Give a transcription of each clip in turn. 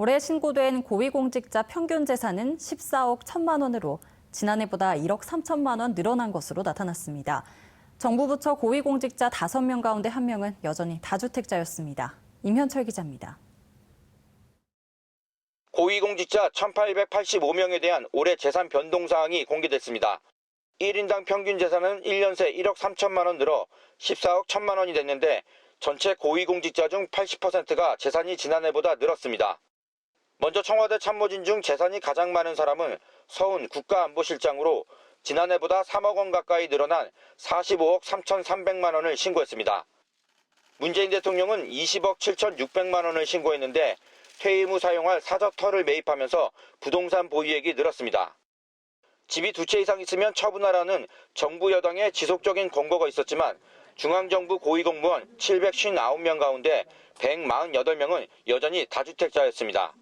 올해 신고된 고위공직자 평균 재산은 14억 1천만 원으로 지난해보다 1억 3천만 원 늘어난 것으로 나타났습니다. 정부 부처 고위공직자 5명 가운데 1명은 여전히 다주택자였습니다. 임현철 기자입니다. 고위공직자 1,885명에 대한 올해 재산 변동 사항이 공개됐습니다. 1인당 평균 재산은 1년 새 1억 3천만 원 늘어 14억 1천만 원이 됐는데 전체 고위공직자 중 80%가 재산이 지난해보다 늘었습니다. 먼저 청와대 참모진 중 재산이 가장 많은 사람은 서훈 국가안보실장으로 지난해보다 3억 원 가까이 늘어난 45억 3,300만 원을 신고했습니다. 문재인 대통령은 20억 7,600만 원을 신고했는데 퇴임 후 사용할 사저터를 매입하면서 부동산 보유액이 늘었습니다. 집이 두 채 이상 있으면 처분하라는 정부 여당의 지속적인 권고가 있었지만 중앙정부 고위공무원 759명 가운데 148명은 여전히 다주택자였습니다.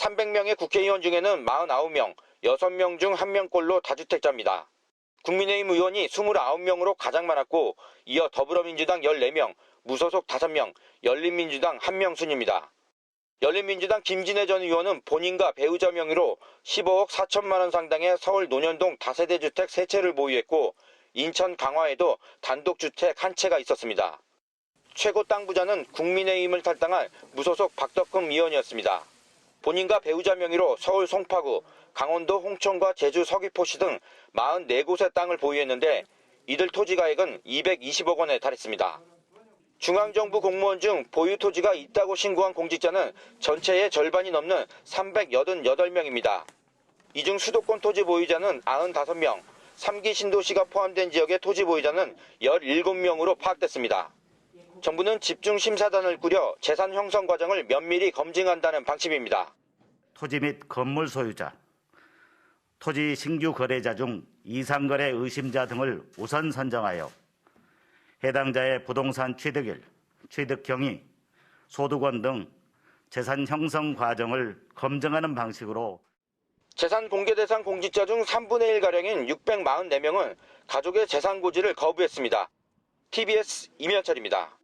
300명의 국회의원 중에는 49명, 6명 중 1명꼴로 다주택자입니다. 국민의힘 의원이 29명으로 가장 많았고 이어 더불어민주당 14명, 무소속 5명, 열린민주당 1명 순입니다. 열린민주당 김진애 전 의원은 본인과 배우자 명의로 15억 4천만 원 상당의 서울 논현동 다세대 주택 3채를 보유했고 인천 강화에도 단독 주택 한 채가 있었습니다. 최고 땅 부자는 국민의힘을 탈당한 무소속 박덕흠 의원이었습니다. 본인과 배우자 명의로 서울 송파구, 강원도 홍천과 제주 서귀포시 등 44곳의 땅을 보유했는데 이들 토지 가액은 220억 원에 달했습니다. 중앙정부 공무원 중 보유 토지가 있다고 신고한 공직자는 전체의 절반이 넘는 388명입니다. 이 중 수도권 토지 보유자는 95명, 3기 신도시가 포함된 지역의 토지 보유자는 17명으로 파악됐습니다. 정부는 집중심사단을 꾸려 재산 형성 과정을 면밀히 검증한다는 방침입니다. 토지 및 건물 소유자, 토지 신규 거래자 중 이상 거래 의심자 등을 우선 선정하여 해당자의 부동산 취득일, 취득 경위, 소득원 등 재산 형성 과정을 검증하는 방식으로 재산 공개 대상 공직자 중 3분의 1가량인 644명은 가족의 재산 고지를 거부했습니다. TBS 임현철입니다.